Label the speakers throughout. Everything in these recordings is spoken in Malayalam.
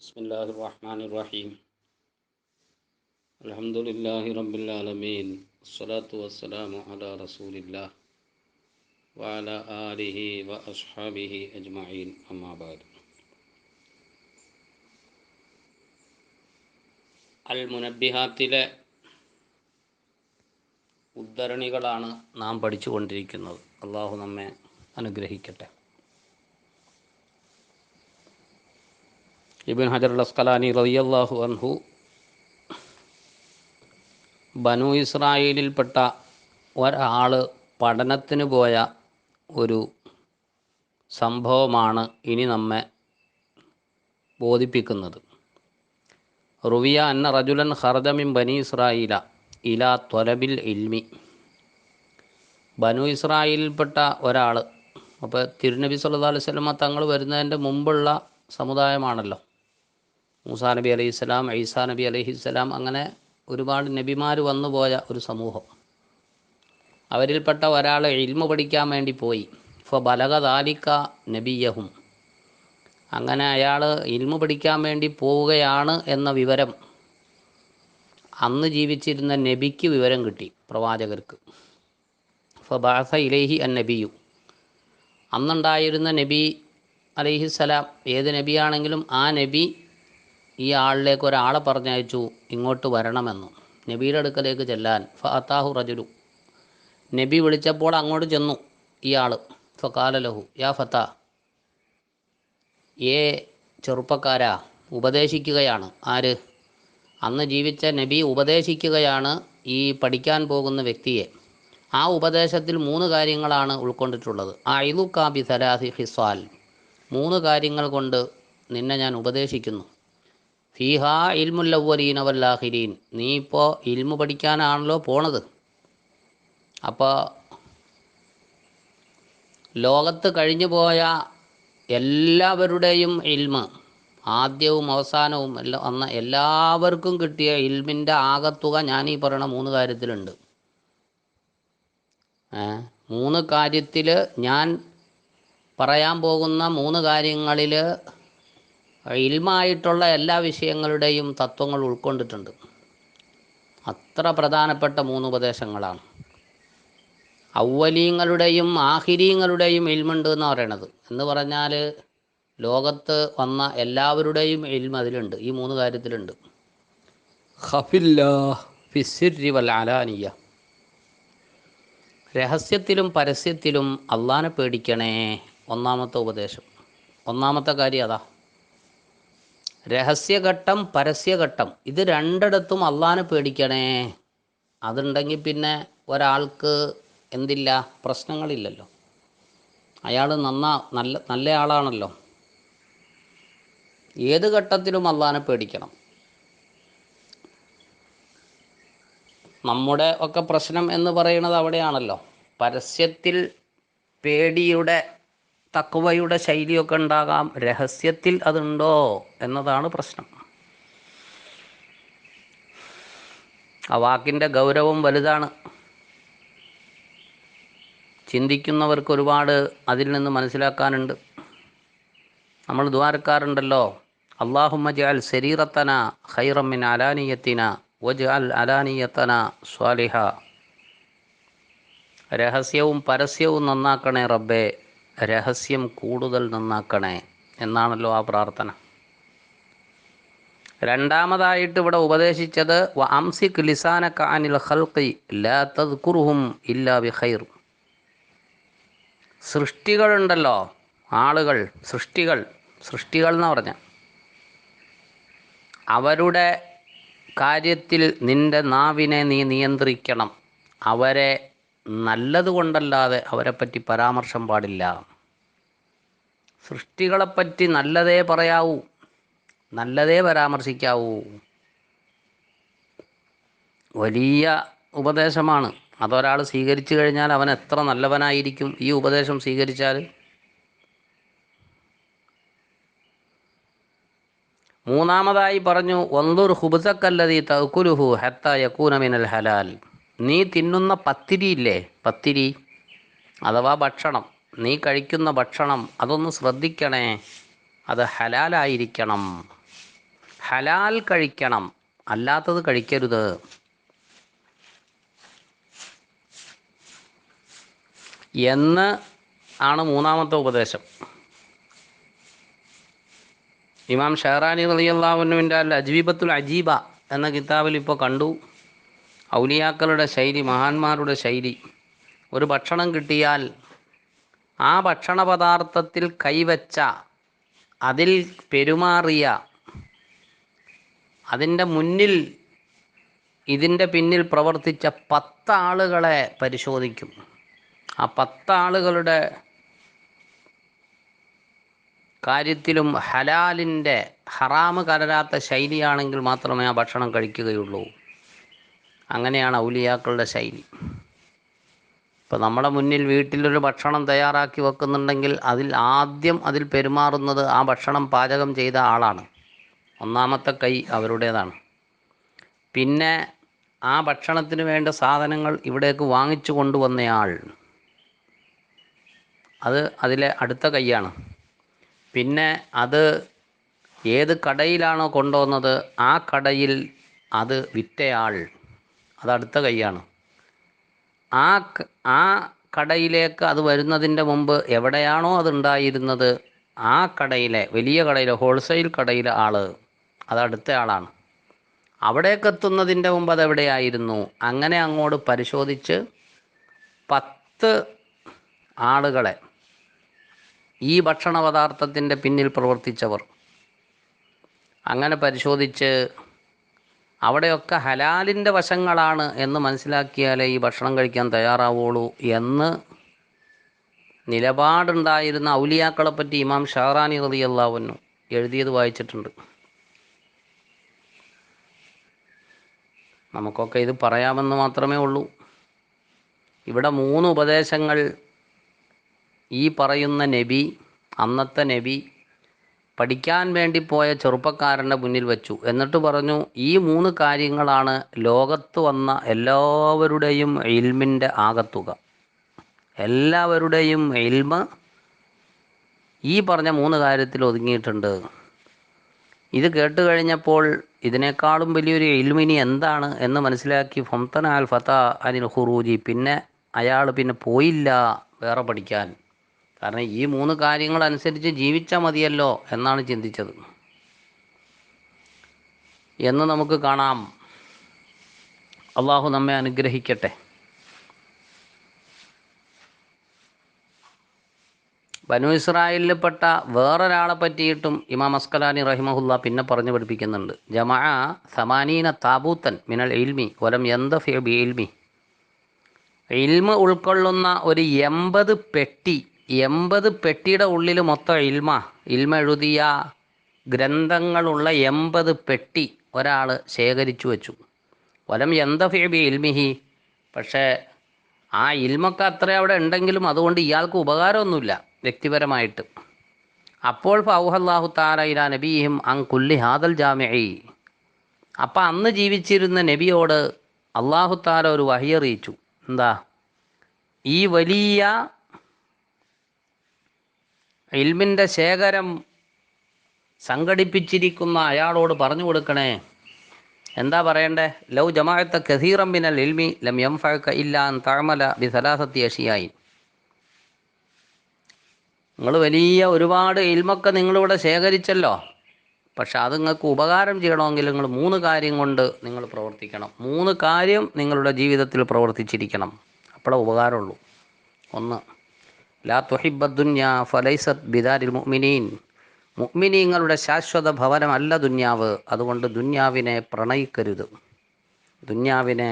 Speaker 1: بسم الله الرحمن الرحيم الحمد لله رب العالمين الصلاة والسلام على رسول الله وعلى آله وأصحابه أجمعين أما بعد അൽ മുനബിഹാത്തിലെ ഉദ്ധരണികളാണ് നാം പഠിച്ചുകൊണ്ടിരിക്കുന്നത് അള്ളാഹു നമ്മെ അനുഗ്രഹിക്കട്ടെ ഇബിൻ ഹജർ അസ്കലാനി റളിയല്ലാഹു അൻഹു ബനു ഇസ്രായേലിൽപ്പെട്ട ഒരാൾ പഠനത്തിന് പോയ ഒരു സംഭവമാണ് ഇനി നമ്മെ ബോധിപ്പിക്കുന്നത്. റുവിയ അന്ന റജുലൻ ഹർദമിൻ ബനി ഇസ്രായില ഇല ത്വലബിൽ ഇൽമി. ബനു ഇസ്രായേലിൽപ്പെട്ട ഒരാൾ അപ്പോൾ തിരുനബി സല്ലാ അലൈഹി വസല്ലമ തങ്ങൾ വരുന്നതിന്റെ മുമ്പുള്ള സമുദായമാണല്ലോ. മൂസാ നബി അലൈഹി സ്വലാം ഈസാ നബി അലൈഹി സ്വലാം അങ്ങനെ ഒരുപാട് നബിമാർ വന്നുപോയ ഒരു സമൂഹം. അവരിൽപ്പെട്ട ഒരാൾ ഇൽമ പഠിക്കാൻ വേണ്ടി പോയി. ഫ ബലക ദാലിക്ക നബിയഹും. അങ്ങനെ അയാൾ ഇൽമ പഠിക്കാൻ വേണ്ടി പോവുകയാണ് എന്ന വിവരം അന്ന് ജീവിച്ചിരുന്ന നബിക്ക് വിവരം കിട്ടി പ്രവാചകർക്ക്. ഫ ബാസ ഇലേഹി അൻ നബിയു. അന്നുണ്ടായിരുന്ന നബി അലൈഹിസ്സലാം ഏത് നബിയാണെങ്കിലും ആ നബി ഈ ആളിലേക്ക് ഒരാളെ പറഞ്ഞയച്ചു ഇങ്ങോട്ട് വരണമെന്ന്. നബിയുടെ അടുക്കലേക്ക് ചെല്ലാൻ. ഫാത്താഹു റജുലു. നബി വിളിച്ചപ്പോൾ അങ്ങോട്ട് ചെന്നു ഈ ആൾ ഫക്കാലലഹു യാ ഫത്ത. ഏ ചെറുപ്പക്കാരാ ഉപദേശിക്കുകയാണ്. ആര്? അന്ന് ജീവിച്ച നബി ഉപദേശിക്കുകയാണ് ഈ പഠിക്കാൻ പോകുന്ന വ്യക്തിയെ. ആ ഉപദേശത്തിൽ മൂന്ന് കാര്യങ്ങളാണ് ഉൾക്കൊണ്ടിട്ടുള്ളത്. അയിലു കാബി സലാസി ഹിസ്വാൽ മൂന്ന് കാര്യങ്ങൾ കൊണ്ട് നിന്നെ ഞാൻ ഉപദേശിക്കുന്നു. ഫീഹ ഇൽമുല്ലവലീന വല്ലാഹിരീൻ. നീ ഇപ്പോൾ ഇൽമു പഠിക്കാനാണല്ലോ പോണത്. അപ്പോൾ ലോകത്ത് കഴിഞ്ഞു പോയ എല്ലാവരുടെയും ഇൽമ് ആദ്യവും അവസാനവും എല്ലാം അന്ന് എല്ലാവർക്കും കിട്ടിയ ഇൽമിന്റെ ആകത്തുക ഞാൻ ഈ പറയണ മൂന്ന് കാര്യത്തിലുണ്ട്. മൂന്ന് കാര്യത്തിൽ ഞാൻ പറയാൻ പോകുന്ന മൂന്ന് കാര്യങ്ങളിൽ ഇൽമായിട്ടുള്ള എല്ലാ വിഷയങ്ങളുടെയും തത്വങ്ങൾ ഉൾക്കൊണ്ടിട്ടുണ്ട്. അത്ര പ്രധാനപ്പെട്ട മൂന്ന് ഉപദേശങ്ങളാണ്. ഔവലീങ്ങളുടെയും ആഹിരീങ്ങളുടെയും ഇൽമുണ്ട് എന്ന് പറയണത്. എന്ന് പറഞ്ഞാൽ ലോകത്ത് വന്ന എല്ലാവരുടെയും ഇൽമ അതിലുണ്ട്. ഈ മൂന്ന് കാര്യത്തിലുണ്ട്. ഫിസിരി വൽ രഹസ്യത്തിലും പരസ്യത്തിലും അള്ളാനെ പേടിക്കണേ. ഒന്നാമത്തെ ഉപദേശം. ഒന്നാമത്തെ കാര്യം അതാ. രഹസ്യഘട്ടം പരസ്യഘട്ടം. ഇത് രണ്ടിടത്തും അള്ളാനെ പേടിക്കണേ. അതുണ്ടെങ്കിൽ പിന്നെ ഒരാൾക്ക് എന്തില്ല? പ്രശ്നങ്ങളില്ലല്ലോ. അയാൾ നന്നാ നല്ല നല്ല ആളാണല്ലോ. ഏത് ഘട്ടത്തിലും അള്ളാനെ പേടിക്കണം. നമ്മുടെ ഒക്കെ പ്രശ്നം എന്ന് പറയുന്നത് അവിടെയാണല്ലോ. പരസ്യത്തിൽ പേടിയുടെ തക്കുവയുടെ ശൈലിയൊക്കെ ഉണ്ടാകാം. രഹസ്യത്തിൽ അതുണ്ടോ എന്നതാണ് പ്രശ്നം. ആ വാക്കിന്റെ ഗൗരവം വലുതാണ്. ചിന്തിക്കുന്നവർക്ക് ഒരുപാട് അതിൽ നിന്ന് മനസ്സിലാക്കാനുണ്ട്. നമ്മൾ ദ്വാരക്കാറുണ്ടല്ലോ അള്ളാഹുമ്മ ജാൽ ശരീറത്തന ഹൈറമ്മിൻ അലാനിയത്തിന വജ് അൽ അലാനിയത്തന സ്വാലിഹ. രഹസ്യവും പരസ്യവും നന്നാക്കണേ റബ്ബേ. രഹസ്യം കൂടുതൽ നന്നാക്കണേ എന്നാണല്ലോ ആ പ്രാർത്ഥന. രണ്ടാമതായിട്ട് ഇവിടെ ഉപദേശിച്ചത് വ അംസിക് ലിസാനക അനിൽ ഖൽഖി ലാ തദ്കുറുഹും ഇല്ലാ ബി ഖൈർ. സൃഷ്ടികളുണ്ടല്ലോ ആളുകൾ സൃഷ്ടികൾ സൃഷ്ടികൾ എന്ന് പറഞ്ഞ. അവരുടെ കാര്യത്തിൽ നിന്റെ നാവിനെ നീ നിയന്ത്രിക്കണം. അവരെ നല്ലതുകൊണ്ടല്ലാതെ അവരെപ്പറ്റി പരാമർശം പാടില്ല. സൃഷ്ടികളെപ്പറ്റി നല്ലതേ പറയാവൂ നല്ലതേ പരാമർശിക്കാവൂ. വലിയ ഉപദേശമാണ്. അതൊരാൾ സ്വീകരിച്ചു കഴിഞ്ഞാൽ അവൻ എത്ര നല്ലവനായിരിക്കും ഈ ഉപദേശം സ്വീകരിച്ചാൽ മൂന്നാമതായി പറഞ്ഞു ഒന്തുർ ഹുബുസക്കല്ലതി തൗക്കുലുഹു ഹത്ത യക്കൂനമിനൽ ഹലാൽ. നീ തിന്നുന്ന പത്തിരിയില്ലേ? പത്തിരി അഥവാ ഭക്ഷണം. നീ കഴിക്കുന്ന ഭക്ഷണം അതൊന്ന് ശ്രദ്ധിക്കണേ. അത് ഹലാലായിരിക്കണം. ഹലാൽ കഴിക്കണം. അല്ലാത്തത് കഴിക്കരുത്. എന്ന് ആണ് മൂന്നാമത്തെ ഉപദേശം. ഇമാം ഷെഹറാനി റളിയല്ലാഹുവിന്റെ അൽ അജീബത്തുൽ അജീബ എന്ന കിതാബിൽ ഇപ്പോൾ കണ്ടു. ഔലിയാക്കളുടെ ശൈലി മഹാന്മാരുടെ ശൈലി. ഒരു ഭക്ഷണം കിട്ടിയാൽ ആ ഭക്ഷണ പദാർത്ഥത്തിൽ കൈവച്ച അതിൽ പെരുമാറിയ അതിന്റെ മുന്നിൽ ഇതിന്റെ പിന്നിൽ പ്രവർത്തിച്ച പത്താളുകളെ പരിശോധിക്കും. ആ പത്താളുകളുടെ കാര്യത്തിലും ഹലാലിന്റെ ഹറാമ് കലരാത്ത ശൈലിയാണെങ്കിൽ മാത്രമേ ആ ഭക്ഷണം കഴിക്കുകയുള്ളൂ. അങ്ങനെയാണ് ഔലിയാക്കളുടെ ശൈലി. ഇപ്പോൾ നമ്മുടെ മുന്നിൽ വീട്ടിലൊരു ഭക്ഷണം തയ്യാറാക്കി വെക്കുന്നുണ്ടെങ്കിൽ അതിൽ ആദ്യം അതിൽ പെരുമാറുന്നത് ആ ഭക്ഷണം പാചകം ചെയ്ത ആളാണ്. ഒന്നാമത്തെ കൈ അവരുടേതാണ്. പിന്നെ ആ ഭക്ഷണത്തിന് വേണ്ട സാധനങ്ങൾ ഇവിടേക്ക് വാങ്ങിച്ചു കൊണ്ടുവന്നയാൾ അത് അതിലെ അടുത്ത കൈയാണ്. പിന്നെ അത് ഏത് കടയിലാണോ കൊണ്ടുവന്നത് ആ കടയിൽ അത് വിറ്റയാൾ. അത് അടുത്ത കൈയാണ്. ആ ആ കടയിലേക്ക് അത് വരുന്നതിന്റെ മുമ്പ് എവിടെയാണോ അതുണ്ടായിരുന്നത് ആ കടയിലെ വലിയ കടയിലെ ഹോൾസെയിൽ കടയിലെ ആൾ അത് അടുത്ത ആളാണ്. അവിടേക്ക് എത്തുന്നതിന്റെ മുമ്പ് അതെവിടെയായിരുന്നു അങ്ങനെ അങ്ങോട്ട് പരിശോധിച്ച് പത്ത് ആളുകളെ ഈ ഭക്ഷണ പദാർത്ഥത്തിന്റെ പിന്നിൽ പ്രവർത്തിച്ചവർ. അങ്ങനെ പരിശോധിച്ച് അവിടെയൊക്കെ ഹലാലിന്റെ വശങ്ങളാണ് എന്ന് മനസ്സിലാക്കിയാലേ ഈ ഭക്ഷണം കഴിക്കാൻ തയ്യാറാവുള്ളൂ എന്ന് നിലപാടുണ്ടായിരുന്ന ഔലിയാക്കളെ പറ്റി ഇമാം ഷാറാനി റതിയല്ലാവുന്നു എഴുതിയത് വായിച്ചിട്ടുണ്ട്. നമുക്കൊക്കെ ഇത് പറയാമെന്ന് മാത്രമേ ഉള്ളൂ. ഇവിടെ മൂന്ന് ഉപദേശങ്ങൾ ഈ പറയുന്ന നബി അന്നത്തെ നബി പഠിക്കാൻ വേണ്ടി പോയ ചെറുപ്പക്കാരന്റെ മുന്നിൽ വെച്ചു. എന്നിട്ട് പറഞ്ഞു ഈ മൂന്ന് കാര്യങ്ങളാണ് ലോകത്ത് വന്ന എല്ലാവരുടെയും ഇൽമിന്റെ ആകത്തുക. എല്ലാവരുടെയും ഇൽമ ഈ പറഞ്ഞ മൂന്ന് കാര്യത്തിൽ ഒതുങ്ങിയിട്ടുണ്ട്. ഇത് കേട്ട് കഴിഞ്ഞപ്പോൾ ഇതിനേക്കാളും വലിയൊരു ഇൽമിനി എന്താണ്? എന്ന് മനസ്സിലാക്കി ഫംതന അൽ ഫത്ത അനിൽ ഹുറൂജി പിന്നെ അയാൾ പിന്നെ പോയില്ല വേറെ പഠിക്കാൻ. കാരണം ഈ മൂന്ന് കാര്യങ്ങൾ അനുസരിച്ച് ജീവിച്ചാൽ മതിയല്ലോ എന്നാണ് ചിന്തിച്ചത്. എന്ന് നമുക്ക് കാണാം. അള്ളാഹു നമ്മെ അനുഗ്രഹിക്കട്ടെ. ബനു ഇസ്രായേലിൽപ്പെട്ട വേറൊരാളെ പറ്റിയിട്ടും ഇമാം അസ്കലാനി റഹിമഹുല്ല പിന്നെ പറഞ്ഞു പഠിപ്പിക്കുന്നുണ്ട്. ജമാ സമാനീന താബൂത്തൻ മിനൽ ഇൽമി വലം എന്ത ബി ഇൽമി. ഇൽമ ഉൾക്കൊള്ളുന്ന ഒരു എൺപത് പെട്ടി എൺപത് പെട്ടിയുടെ ഉള്ളിൽ മൊത്തം ഇൽമ. ഇൽമ എഴുതിയ ഗ്രന്ഥങ്ങളുള്ള എൺപത് പെട്ടി ഒരാൾ ശേഖരിച്ചു വെച്ചു. വലം യന്തഫി ബി ഇൽമിഹി. പക്ഷേ ആ ഇൽമൊക്കെ അത്ര അവിടെ ഉണ്ടെങ്കിലും അതുകൊണ്ട് ഇയാൾക്ക് ഉപകാരമൊന്നുമില്ല വ്യക്തിപരമായിട്ട്. അപ്പോൾ ഫൗഹല്ലാഹു താല ഇലാ നബീഹിം അങ് കുല്ലി ഹാദൽ ജാമിഇ അപ്പം അന്ന് ജീവിച്ചിരുന്ന നബിയോട് അള്ളാഹു താല ഒരു വഹിയറിയിച്ചു എന്താ? ഈ വലിയ ഇൽമിന്റെ ശേഖരം സംഘടിപ്പിച്ചിരിക്കുന്ന അയാളോട് പറഞ്ഞു കൊടുക്കണേ. എന്താ പറയണ്ടേ? ലൗ ജമാഅത്ത കസീറം ബിനൽ ഇൽമി ലം യംഫഅക ഇല്ലാ അൻ തഅമല ബി സലാസത്തി അഷിയായി. നിങ്ങൾ വലിയ ഒരുപാട് ഇൽമൊക്കെ നിങ്ങളിവിടെ ശേഖരിച്ചല്ലോ. പക്ഷെ അത് നിങ്ങൾക്ക് ഉപകാരം ചെയ്യണമെങ്കിൽ നിങ്ങൾ മൂന്ന് കാര്യം കൊണ്ട് നിങ്ങൾ പ്രവർത്തിക്കണം. മൂന്ന് കാര്യം നിങ്ങളുടെ ജീവിതത്തിൽ പ്രവർത്തിച്ചിരിക്കണം. അപ്പോഴേ ഉപകാരമുള്ളൂ. ഒന്ന് ലാ തുഹിബദ്ദുന്യ ഫലൈസത് ബിദാരിൽ മുഅ്മിനീൻ. മുഅ്മിനീങ്ങളുടെ ശാശ്വത ഭവനമല്ല ദുന്യാവ്. അതുകൊണ്ട് ദുന്യാവിനെ പ്രണയിക്കരുത്. ദുന്യാവിനെ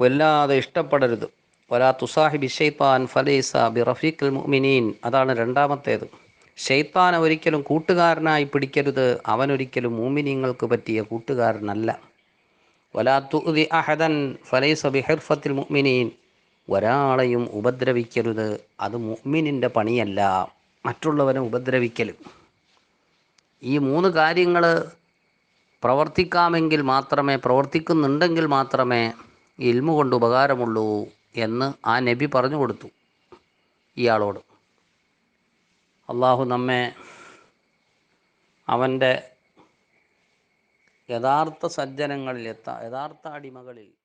Speaker 1: വല്ലാതെ ഇഷ്ടപ്പെടരുത്. വലാ തുസാഹിബി ഷെയ്ത്താൻ ഫലൈസ ബി റഫീഖുൽ മുഅ്മിനീൻ. അതാണ് രണ്ടാമത്തേത്. ഷെയ്ത്താനെ ഒരിക്കലും കൂട്ടുകാരനായി പിടിക്കരുത്. അവനൊരിക്കലും മൂമിനീങ്ങൾക്ക് പറ്റിയ കൂട്ടുകാരനല്ല. വലാ തുഅ്ദി അഹദൻ ഫലൈസ ബി ഹിർഫത്തിൽ മുഅ്മിനീൻ. ഒരാളെയും ഉപദ്രവിക്കരുത്. അത് മുഅ്മിനിന്റെ പണിയല്ല. മറ്റുള്ളവനെ ഉപദ്രവിക്കൽ ഈ മൂന്ന് കാര്യങ്ങൾ പ്രവർത്തിക്കാമെങ്കിൽ മാത്രമേ പ്രവർത്തിക്കുന്നുണ്ടെങ്കിൽ മാത്രമേ ഇൽമു കൊണ്ട് ഉപകാരമുള്ളൂ എന്ന് ആ നബി പറഞ്ഞു കൊടുത്തു ഇയാളോട്. അള്ളാഹു നമ്മെ അവന്റെ യഥാർത്ഥ സജ്ജനങ്ങളിൽ യഥാർത്ഥ അടിമകളിൽ